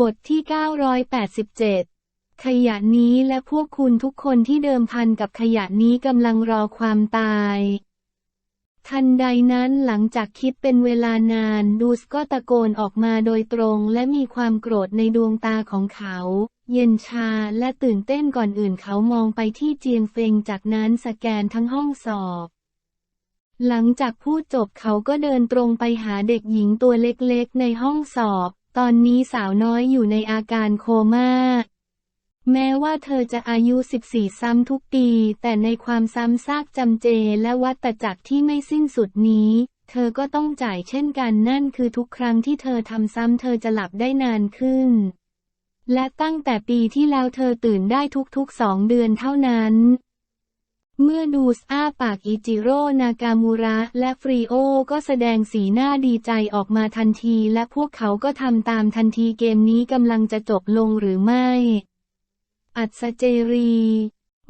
บทที่ 987 ขยะนี้และพวกคุณทุกคนที่เดิมพันกับขยะนี้กำลังรอความตาย ทันใดนั้นหลังจากคิดเป็นเวลานานดูสก็ตะโกนออกมาโดยตรงและมีความโกรธในดวงตาของเขา เย็นชาและตื่นเต้นก่อนอื่นเขามองไปที่เจียงเฟงจากนั้นสแกนทั้งห้องสอบหลังจากพูดจบเขาก็เดินตรงไปหาเด็กหญิงตัวเล็กๆ ในห้องสอบ ตอนนี้สาวน้อยอยู่ในอาการโคม่า แม้ว่าเธอจะอายุ 14 ซ้ำทุกปี แต่ในความซ้ำซากจำเจและวัตจักรที่ไม่สิ้นสุดนี้ เธอก็ต้องจ่ายเช่นกันนั่นคือทุกครั้งที่เธอทำซ้ำเธอจะหลับได้นานขึ้น และตั้งแต่ปีที่แล้วเธอตื่นได้ทุกๆสองเดือนเท่านั้น เมื่อดูสอ้าปากอิจิโร่นากามูระและฟรีโอก็แสดงสีหน้าดีใจออกมาทันทีและพวกเขาก็ทำตามทันทีเกมนี้กำลังจะจบลงหรือไม่ อัศเจรี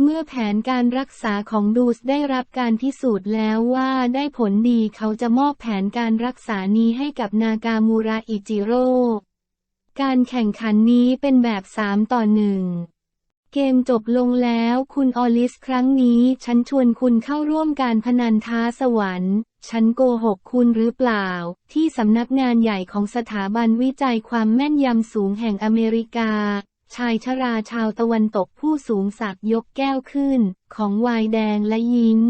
เมื่อแผนการรักษาของดูสได้รับการพิสูจน์แล้วว่าได้ผลดีเขาจะมอบแผนการรักษานี้ให้กับนากามูระอิจิโร่ การแข่งขันนี้เป็นแบบ 3 ต่อหนึ่ง เกมจบลงแล้วคุณออลิสครั้งนี้ ฉันชวนคุณเข้าร่วมการพนันท้าสวรรค์ ฉันโกหกคุณหรือเปล่า ที่สำนักงานใหญ่ของสถาบันวิจัยความแม่นยำสูงแห่งอเมริกา ชายชราชาวตะวันตกผู้สูงศักยกแก้วขึ้น ของวายแดงและยิ้ม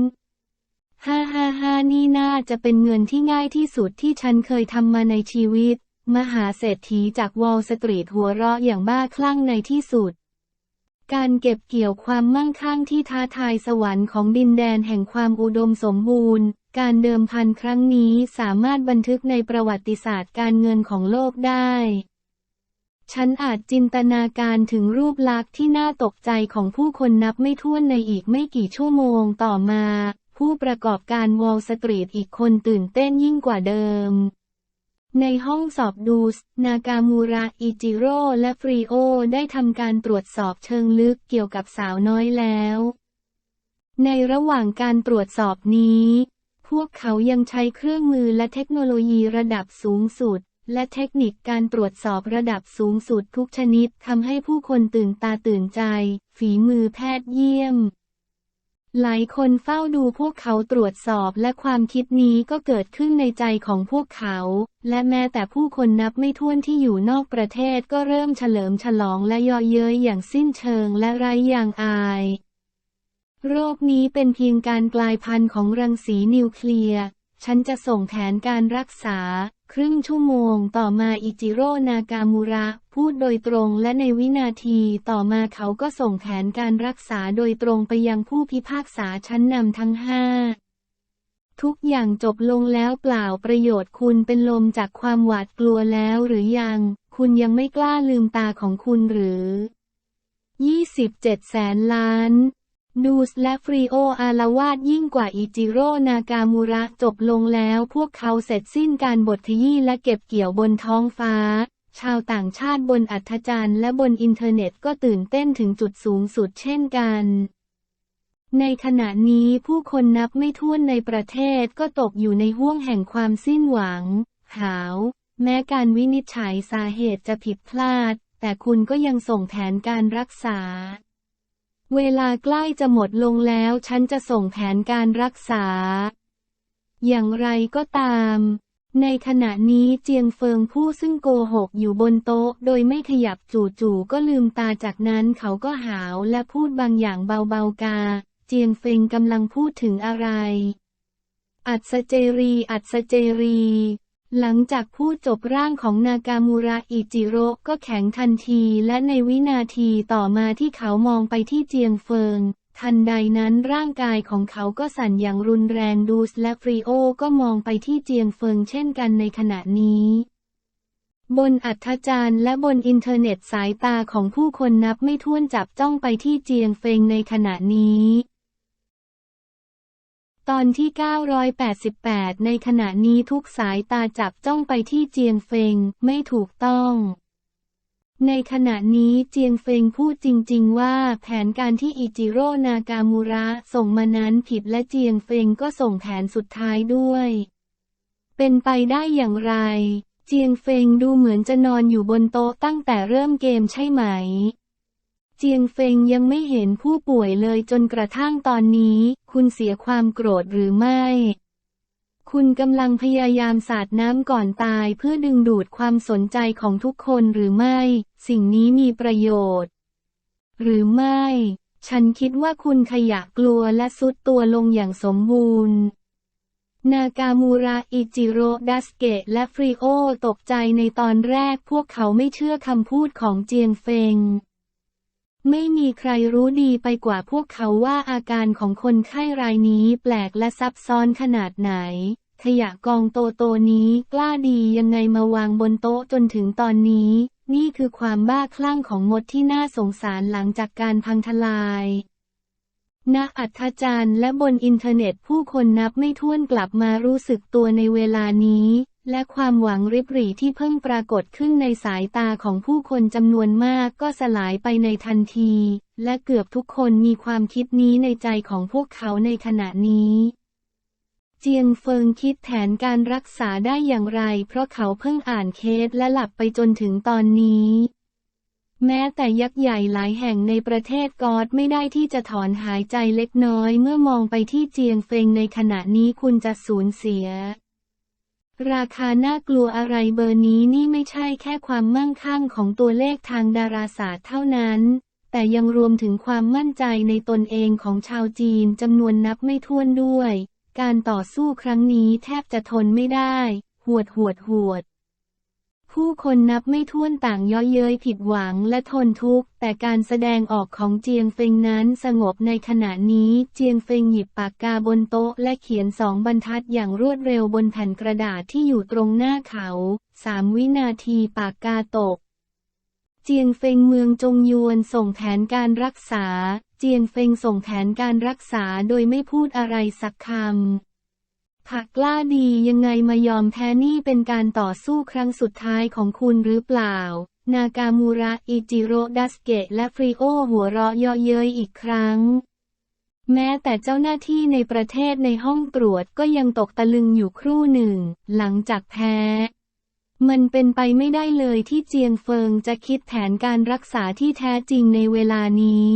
ฮ่าฮ่าฮ่านี่น่าจะเป็นเงินที่ง่ายที่สุดที่ฉันเคยทำมาในชีวิต มหาเศรษฐีจากวอลสตรีทหัวเราะอย่างบ้าคลั่งในที่สุด การเก็บเกี่ยวความมั่งคั่งที่ท้าทายสวรรค์ของดินแดนแห่งความอุดมสมบูรณ์ การเดิมพันครั้งนี้สามารถบันทึกในประวัติศาสตร์การเงินของโลกได้ ฉันอาจจินตนาการถึงรูปลักษณ์ที่น่าตกใจของผู้คนนับไม่ถ้วนในอีกไม่กี่ชั่วโมงต่อมา ผู้ประกอบการวอลสตรีทอีกคนตื่นเต้นยิ่งกว่าเดิม ในห้องสอบดูส นากามูระอิจิโร่ และฟรีโอ ได้ทำการตรวจสอบเชิงลึกเกี่ยวกับสาวน้อยแล้ว ในระหว่างการตรวจสอบนี้ พวกเขายังใช้เครื่องมือและเทคโนโลยีระดับสูงสุด และเทคนิคการตรวจสอบระดับสูงสุดทุกชนิดทำให้ผู้คนตื่นตาตื่นใจ ฝีมือแพทย์เยี่ยม หลายคนเฝ้าดูพวกเขาตรวจสอบและความคิดนี้ก็เกิดขึ้นในใจของพวกเขา และแม้แต่ผู้คนนับไม่ถ้วนที่อยู่นอกประเทศก็เริ่มเฉลิมฉลองและเยอเย้ยอย่างสิ้นเชิงและไร้ยางอาย โรคนี้เป็นเพียงการกลายพันธุ์ของรังสีนิวเคลียร์ ฉันจะส่งแผนการรักษา ครึ่งชั่วโมงต่อมาอิจิโร่นากามูระ พูดโดยตรงและในวินาทีต่อมาเขาก็ส่งแผนการรักษาโดยตรงไปยังผู้พิพากษาชั้นนำทั้งห้าทุกอย่างจบลงแล้วเปล่าประโยชน์คุณเป็นลมจากความหวาดกลัวแล้วหรือยัง คุณยังไม่กล้าลืมตาของคุณหรือ 27 แสนล้าน ดูสและฟรีโออาละวาดยิ่งกว่าอิจิโร่นากามูระจบลงแล้วพวกเขาเสร็จสิ้นการบทขยี้และเก็บเกี่ยวบนท้องฟ้า ชาวต่างชาติบนอัธจันทร์และบนอินเทอร์เน็ตก็ตื่นเต้นถึงจุดสูงสุดเช่นกัน ในขณะนี้ผู้คนนับไม่ถ้วนในประเทศก็ตกอยู่ในห้วงแห่งความสิ้นหวัง หาว แม้การวินิจฉัยสาเหตุจะผิดพลาด แต่คุณก็ยังส่งแผนการรักษา เวลาใกล้จะหมดลงแล้วฉันจะส่งแผนการรักษา อย่างไรก็ตาม ในขณะนี้เจียงเฟิงผู้ซึ่งโกหกอยู่บนโต๊ะ โดยไม่ขยับจู่ๆก็ลืมตาจากนั้นเขาก็หาวและพูดบางอย่างเบาๆกา เจียงเฟิงกำลังพูดถึงอะไร อัศเจรี อัศเจรี หลังจากพูดจบร่างของนากามูระอิจิโร่ก็แข็งทันทีและในวินาทีต่อมาที่เขามองไปที่เจียงเฟิง ทันใดนั้นร่างกายของเขาก็สั่นอย่างรุนแรงดูสและฟรีโอก็มองไปที่เจียงเฟิงเช่นกันในขณะนี้ บนอัธจารย์และบนอินเทอร์เน็ตสายตาของผู้คนนับไม่ถ้วนจับจ้องไปที่เจียงเฟิงในขณะนี้ ตอนที่ 988 ในขณะนี้ทุกสายตาจับจ้องไปที่เจียงเฟงไม่ถูกต้อง ในขณะนี้เจียงเฟงพูดจริง ๆ ว่าแผนการที่อิจิโร่นากามูระส่งมานั้นผิดและเจียงเฟงก็ส่งแผนสุดท้ายด้วย เป็นไปได้อย่างไร เจียงเฟงดูเหมือนจะนอนอยู่บนโต๊ะตั้งแต่เริ่มเกมใช่ไหม เจียงเฟงยังไม่เห็นผู้ป่วยเลยจนกระทั่งตอนนี้ คุณเสียความโกรธหรือไม่ คุณกำลังพยายามสาดน้ำก่อนตายเพื่อดึงดูดความสนใจของทุกคนหรือไม่ สิ่งนี้มีประโยชน์ หรือไม่ ฉันคิดว่าคุณขยะกลัวและซุดตัวลงอย่างสมบูรณ์นากามูระอิจิโรดัสเกะและฟริโอตกใจในตอนแรกพวกเขาไม่เชื่อคำพูดของเจียงเฟง ไม่มีใครรู้ดีไปกว่าพวกเขาว่าอาการของคนไข้รายนี้แปลกและซับซ้อนขนาดไหน ขยะกองโตโตนี้กล้าดียังไงมาวางบนโต๊ะจนถึงตอนนี้ นี่คือความบ้าคลั่งของมดที่น่าสงสารหลังจากการพังทลายณอัธจันทร์และบนอินเทอร์เน็ตผู้คนนับไม่ถ้วนกลับมารู้สึกตัวในเวลานี้ และความหวังริบหรี่ที่เพิ่งปรากฏขึ้นในสายตาของผู้คนจำนวนมากก็สลายไปในทันที และเกือบทุกคนมีความคิดนี้ในใจของพวกเขาในขณะนี้ เจียงเฟิงคิดแผนการรักษาได้อย่างไร เพราะเขาเพิ่งอ่านเคสและหลับไปจนถึงตอนนี้ แม้แต่ยักษ์ใหญ่หลายแห่งในประเทศกอดไม่ได้ที่จะถอนหายใจเล็กน้อย เมื่อมองไปที่เจียงเฟงในขณะนี้คุณจะสูญเสีย ราคาน่ากลัวอะไรเบอร์นี้นี่ไม่ใช่แค่ความมั่งคั่งของตัวเลขทางดาราศาสตร์เท่านั้น แต่ยังรวมถึงความมั่นใจในตนเองของชาวจีนจำนวนนับไม่ถ้วนด้วย การต่อสู้ครั้งนี้แทบจะทนไม่ได้ หวดหวดหวด ผู้คนนับไม่ถ้วนต่างย่อเย้ยผิดหวังและทนทุกข์ แต่การแสดงออกของเจียงเฟงนั้นสงบในขณะนี้ เจียงเฟงหยิบปากกาบนโต๊ะและเขียนสองบรรทัดอย่างรวดเร็วบนแผ่นกระดาษที่อยู่ตรงหน้าเขาสามวินาทีปากกาตก เจียงเฟงเมืองจงยวนส่งแผนการรักษา เจียงเฟงส่งแผนการรักษาโดยไม่พูดอะไรสักคำ ผักกล้าดียังไงมายอมแพ้นี่เป็นการต่อสู้ครั้งสุดท้ายของคุณหรือเปล่า นากามูระอิจิโรดัสเกะและฟริโอหัวเราะเยาะเย้ยอีกครั้ง แม้แต่เจ้าหน้าที่ในประเทศในห้องตรวจก็ยังตกตะลึงอยู่ครู่หนึ่ง หลังจากแพ้ มันเป็นไปไม่ได้เลยที่เจียงเฟิงจะคิดแผนการรักษาที่แท้จริงในเวลานี้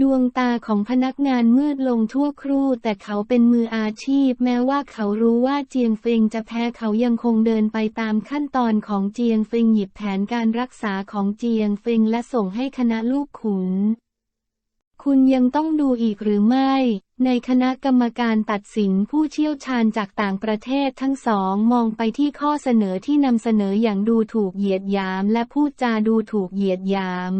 ดวงตาของพนักงานมืดลงทั่วครู่ แต่เขาเป็นมืออาชีพ แม้ว่าเขารู้ว่าเจียงเฟงจะแพ้เขายังคงเดินไปตามขั้นตอนของเจียงเฟงหยิบแผนการรักษาของเจียงเฟงและส่งให้คณะลูกขุน คุณยังต้องดูอีกหรือไม่ ในคณะกรรมการตัดสินผู้เชี่ยวชาญจากต่างประเทศทั้งสองมองไปที่ข้อเสนอที่นำเสนออย่างดูถูกเหยียดหยาม และพูดจาดูถูกเหยียดหยาม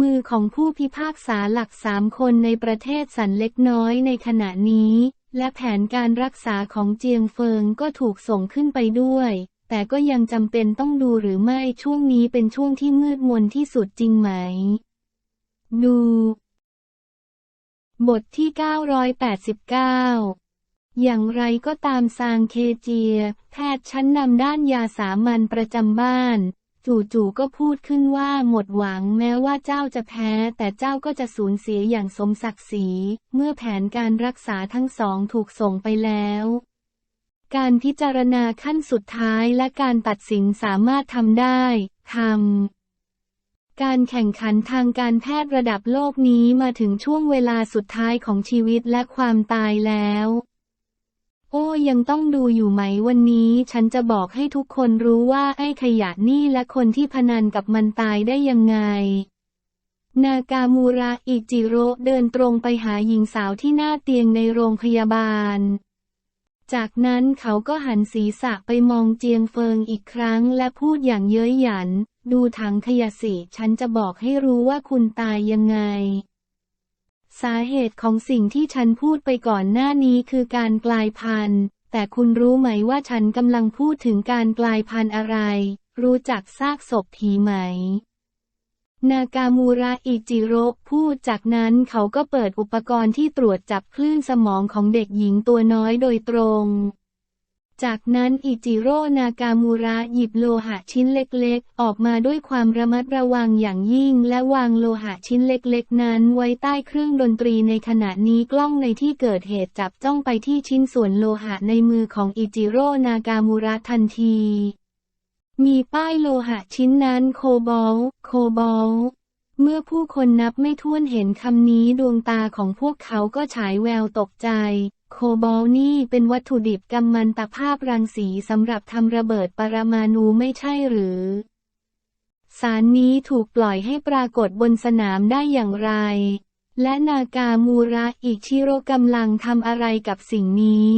มือของผู้พิพากษาหลักสามคนในประเทศสันเล็กน้อยในขณะนี้ และแผนการรักษาของเจียงเฟิงก็ถูกส่งขึ้นไปด้วย แต่ก็ยังจำเป็นต้องดูหรือไม่ช่วงนี้เป็นช่วงที่มืดมนที่สุดจริงไหม ดู บทที่ 989อย่างไรก็ตามซางเคเจีย แพทย์ชั้นนำด้านยาสามัญประจำบ้าน จู่ๆก็พูดขึ้นว่าหมดหวังแม้ว่าเจ้าจะแพ้ แต่เจ้าก็จะสูญเสียอย่างสมศักดิ์ศรี เมื่อแผนการรักษาทั้งสองถูกส่งไปแล้ว การพิจารณาขั้นสุดท้ายและการตัดสินสามารถทำได้ทำการแข่งขันทางการแพทย์ระดับโลกนี้มาถึงช่วงเวลาสุดท้ายของชีวิตและความตายแล้ว โอ้ยังต้องดูอยู่ไหมวันนี้ ฉันจะบอกให้ทุกคนรู้ว่าไอ้ขยะนี่และคนที่พนันกับมันตายได้ยังไง นากามูระอิจิโร่เดินตรงไปหาหญิงสาวที่หน้าเตียงในโรงพยาบาล จากนั้นเขาก็หันศีรษะไปมองเจียงเฟิงอีกครั้งและพูดอย่างเย้ยหยัน ดูถังขยะสิ ฉันจะบอกให้รู้ว่าคุณตายยังไง สาเหตุของสิ่งที่ฉันพูดไปก่อนหน้านี้คือการกลายพันธุ์ แต่คุณรู้ไหมว่าฉันกำลังพูดถึงการกลายพันธุ์อะไร รู้จักซากศพผีไหม นากามูระอิจิโร่พูดจากนั้นเขาก็เปิดอุปกรณ์ที่ตรวจจับคลื่นสมองของเด็กหญิงตัวน้อยโดยตรง จากนั้นอิจิโร่นากามูระหยิบโลหะชิ้นเล็กๆ ออกมาด้วยความระมัดระวังอย่างยิ่ง และวางโลหะชิ้นเล็กๆ นั้นไว้ใต้เครื่องดนตรีในขณะนี้กล้องในที่เกิดเหตุจับจ้องไปที่ชิ้นส่วนโลหะในมือของอิจิโร่นากามูระทันที มีป้ายโลหะชิ้นนั้นโคบอล โคบอลเมื่อผู้คนนับไม่ถ้วนเห็นคำนี้ดวงตาของพวกเขาก็ฉายแววตกใจ โคบอลนี่เป็นวัตถุดิบกัมมันตภาพรังสีสำหรับทำระเบิดปรมาณูไม่ใช่หรือ สารนี้ถูกปล่อยให้ปรากฏบนสนามได้อย่างไร และนากามูระอิชิโรกำลังทำอะไรกับสิ่งนี้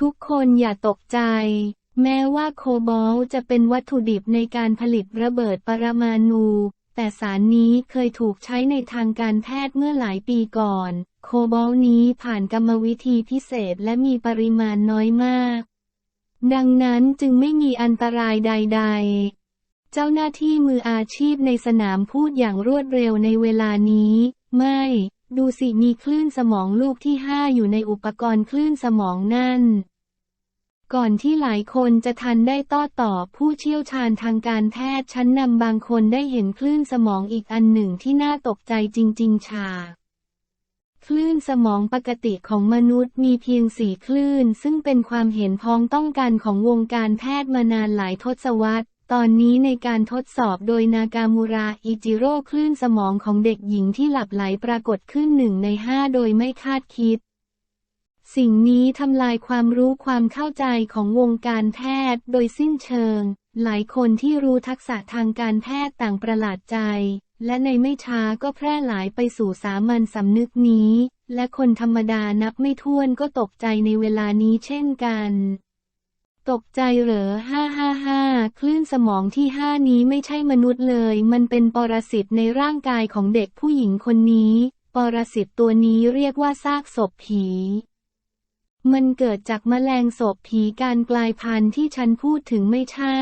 ทุกคนอย่าตกใจ แม้ว่าโคบอลจะเป็นวัตถุดิบในการผลิตระเบิดปรมาณูแต่สารนี้เคยถูกใช้ในทางการแพทย์เมื่อหลายปีก่อน โคบอลนี้ผ่านกรรมวิธีพิเศษและมีปริมาณน้อยมาก ดังนั้นจึงไม่มีอันตรายใด ๆ เจ้าหน้าที่มืออาชีพในสนามพูดอย่างรวดเร็วในเวลานี้ ไม่ ดูสิมีคลื่นสมองลูกที่ห้าอยู่ในอุปกรณ์คลื่นสมองนั่นก่อนที่หลายคนจะทันได้ต้อตอบผู้เชี่ยวชาญทางการแพทย์ชั้นนำบางคนได้เห็นคลื่นสมองอีกอันหนึ่งที่น่าตกใจจริง ๆ ฉาก คลื่นสมองปกติของมนุษย์มีเพียงสี่คลื่น ซึ่งเป็นความเห็นพ้องต้องกันของวงการแพทย์มานานหลายทศวรรษ ตอนนี้ในการทดสอบโดยนากามูระอิจิโร่คลื่นสมองของเด็กหญิงที่หลับไหลปรากฏขึ้นหนึ่งในห้าโดยไม่คาดคิด สิ่งนี้ทำลายความรู้ความเข้าใจของวงการแพทย์โดยสิ้นเชิง หลายคนที่รู้ทักษะทางการแพทย์ต่างประหลาดใจ และในไม่ช้าก็แพร่หลายไปสู่สามัญสำนึกนี้ และคนธรรมดานับไม่ถ้วนก็ตกใจในเวลานี้เช่นกันตกใจเหรอห้าห้าห้าคลื่นสมองที่ห้านี้ไม่ใช่มนุษย์เลย มันเป็นปรสิตในร่างกายของเด็กผู้หญิงคนนี้ ปรสิตตัวนี้เรียกว่าซากศพผี มันเกิดจากแมลงศพผีการกลายพันธุ์ที่ฉันพูดถึงไม่ใช่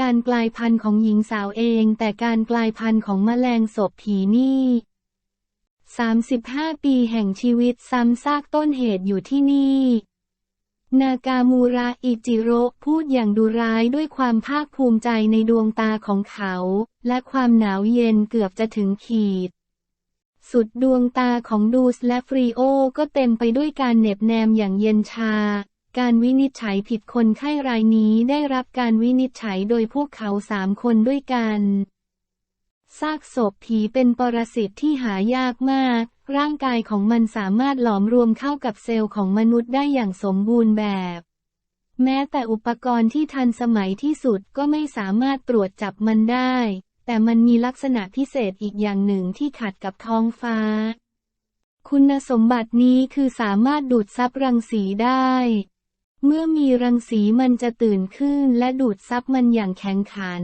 การกลายพันธุ์ของหญิงสาวเอง แต่การกลายพันธุ์ของแมลงศพผีนี่ 35 ปีแห่งชีวิตซ้ำซากต้นเหตุอยู่ที่นี่ นากามูระอิจิโร่พูดอย่างดุร้ายด้วยความภาคภูมิใจในดวงตาของเขา และความหนาวเย็นเกือบจะถึงขีด สุดดวงตาของดูสและฟรีโอก็เต็มไปด้วยการเหน็บแนมอย่างเย็นชา การวินิจฉัยผิดคนไข้รายนี้ได้รับการวินิจฉัยโดยพวกเขาสามคนด้วยกันซากศพผีเป็นปรสิตที่หายากมาก ร่างกายของมันสามารถหลอมรวมเข้ากับเซลล์ของมนุษย์ได้อย่างสมบูรณ์แบบ แม้แต่อุปกรณ์ที่ทันสมัยที่สุดก็ไม่สามารถตรวจจับมันได้ แต่มันมีลักษณะพิเศษอีกอย่างหนึ่งที่ขัดกับท้องฟ้า คุณสมบัตินี้คือสามารถดูดซับรังสีได้ เมื่อมีรังสีมันจะตื่นขึ้นและดูดซับมันอย่างแข็งขัน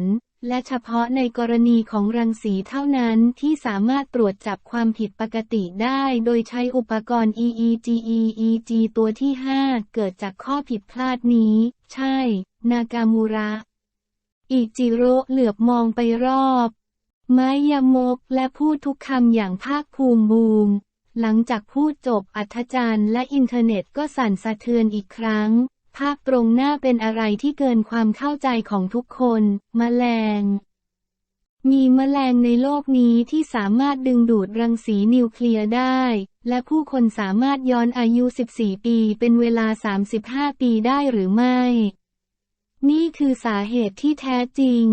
และเฉพาะในกรณีของรังสีเท่านั้นที่สามารถตรวจจับความผิดปกติได้โดยใช้อุปกรณ์ EEG EEG ตัวที่ 5 เกิดจากข้อผิดพลาดนี้ ใช่ นากามูระ อิจิโร่เหลือบมองไปรอบไม้ยามกและพูดทุกคำอย่างภาคภูมิบูม หลังจากพูดจบอัธจันทร์และอินเทอร์เน็ตก็สั่นสะเทือนอีกครั้ง ภาพตรงหน้าเป็นอะไรที่เกินความเข้าใจของทุกคนแมลง มีแมลงในโลกนี้ที่สามารถดึงดูดรังสีนิวเคลียร์ได้ และผู้คนสามารถย้อนอายุ 14 ปีเป็นเวลา 35 ปีได้หรือไม่ นี่คือสาเหตุที่แท้จริง